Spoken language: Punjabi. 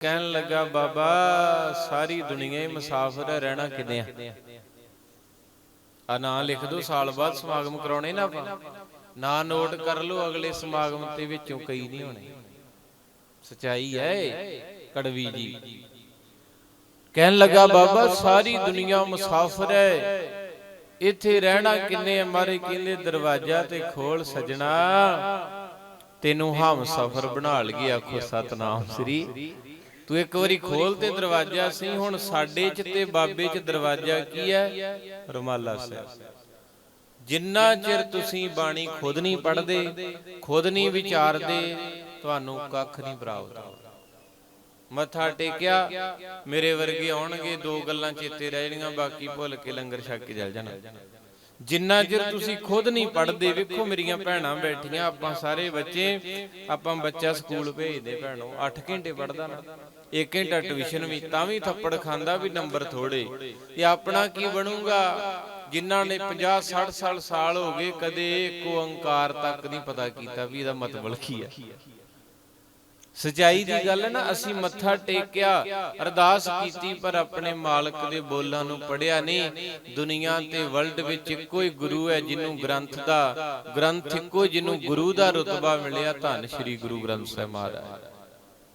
ਕਹਿਣ ਲੱਗਾ, ਬਾਬਾ, ਸਾਰੀ ਦੁਨੀਆ ਹੀ ਮੁਸਾਫਰ ਹੈ, ਰਹਿਣਾ ਕਿਤੇ ਆ? ਆ ਨਾਂ ਲਿਖ ਦੋ, ਸਾਲ ਬਾਅਦ ਸਮਾਗਮ ਕਰਾਉਣੇ ਨਾ ਆਪਾਂ। ਨਾਂ ਨੋਟ ਕਰ ਲਓ, ਅਗਲੇ ਸਮਾਗਮ ਤੇ ਵਿੱਚੋਂ ਕਈ ਨਹੀਂ ਹੋਣੇ। ਸਚਾਈ ਹੈ ਕੜਵੀ ਜੀ। ਕਹਿਣ ਲੱਗਾ, ਬਾਬਾ, ਸਾਰੀ ਦੁਨੀਆ ਮੁਸਾਫਰ ਹੈ। ਇੱਥੇ ਰਹਿਣਾ ਕਿੰਨੇ ਮਾਰੇ ਕਹਿੰਦੇ, ਦਰਵਾਜ਼ਾ ਤੇ ਖੋਲ ਸਜਣਾ। ਤੈਨੂੰ ਹਮ ਸਫਰ ਬਣਾ ਲਈਏ, ਆਖੋ, ਸਤਨਾਮ ਸ੍ਰੀ ਤੂੰ ਇੱਕ ਵਾਰੀ ਖੋਲ ਤੇ ਦਰਵਾਜ਼ਾ ਸੀ ਹੁਣ ਸਾਡੇ ਚ ਤੇ ਬਾਬੇ ਚ ਦਰਵਾਜ਼ਾ ਕੀ ਹੈ? ਰੁਮਾਲਾ ਸਾਹਿਬ। ਜਿੰਨਾ ਚਿਰ ਤੁਸੀਂ ਬਾਣੀ ਖੁਦ ਨਹੀਂ ਪੜ੍ਹਦੇ, ਖੁਦ ਨਹੀਂ ਵਿਚਾਰਦੇ, ਤੁਹਾਨੂੰ ਕੱਖ ਨਹੀਂ ਪ੍ਰਾਪਤ ਮੱਥਾ ਟੇਕਿਆ, ਮੇਰੇ ਵਰਗੇ ਆਉਣਗੇ, ਦੋ ਗੱਲਾਂ ਚੇਤੇ ਰਹਿ ਜਾਣੀਆਂ, ਬਾਕੀ ਭੁੱਲ ਕੇ ਲੰਗਰ ਛਕ ਕੇ ਚੱਲ ਜਾਣਾ। ਜਿੰਨਾ ਚਿਰ ਤੁਸੀਂ ਖੁਦ ਨਹੀਂ ਪੜ੍ਹਦੇ, ਵੇਖੋ ਮੇਰੀਆਂ ਭੈਣਾਂ ਬੈਠੀਆਂ, ਆਪਾਂ ਸਾਰੇ ਬੱਚੇ, ਆਪਾਂ ਬੱਚਾ ਸਕੂਲ ਭੇਜਦੇ ਭੈਣੋ 8 ਘੰਟੇ ਪੜਦਾ ਨਾ। 1 ਘੰਟਾ ਟਿਊਸ਼ਨ ਵੀ, ਤਾਂ ਵੀ ਥੱਪੜ ਖਾਂਦਾ ਵੀ ਨੰਬਰ ਥੋੜੇ ਇਹ ਆਪਣਾ ਕੀ ਬਣੂਗਾ? ਜਿਨ੍ਹਾਂ ਨੇ 50 60 ਸਾਲ ਸਾਲ ਹੋ ਗਏ, ਕਦੇ ਇੱਕ ਓੰਕਾਰ ਤੱਕ ਨਹੀਂ ਪਤਾ ਕੀਤਾ ਵੀ ਇਹਦਾ ਮਤਲਬ ਕੀ ਹੈ ਸਚਾਈ ਦੀ ਗੱਲ ਹੈ ਨਾ ਅਸੀਂ ਮੱਥਾ ਟੇਕਿਆ ਅਰਦਾਸ ਕੀਤੀ ਪਰ ਆਪਣੇ ਮਾਲਕ ਦੇ ਬੋਲਾਂ ਨੂੰ ਪੜਿਆ ਨਹੀਂ। ਦੁਨੀਆ ਤੇ ਵਰਲਡ ਵਿੱਚ ਇੱਕੋ ਹੀ ਗੁਰੂ ਹੈ ਜਿਹਨੂੰ ਗ੍ਰੰਥ ਦਾ ਗ੍ਰੰਥ ਇੱਕੋ ਜਿਹਨੂੰ ਗੁਰੂ ਦਾ ਰਤਬਾ ਮਿਲਿਆ ਧੰਨ ਸ੍ਰੀ ਗੁਰੂ ਗ੍ਰੰਥ ਸਾਹਿਬ ਮਹਾਰਾਜ।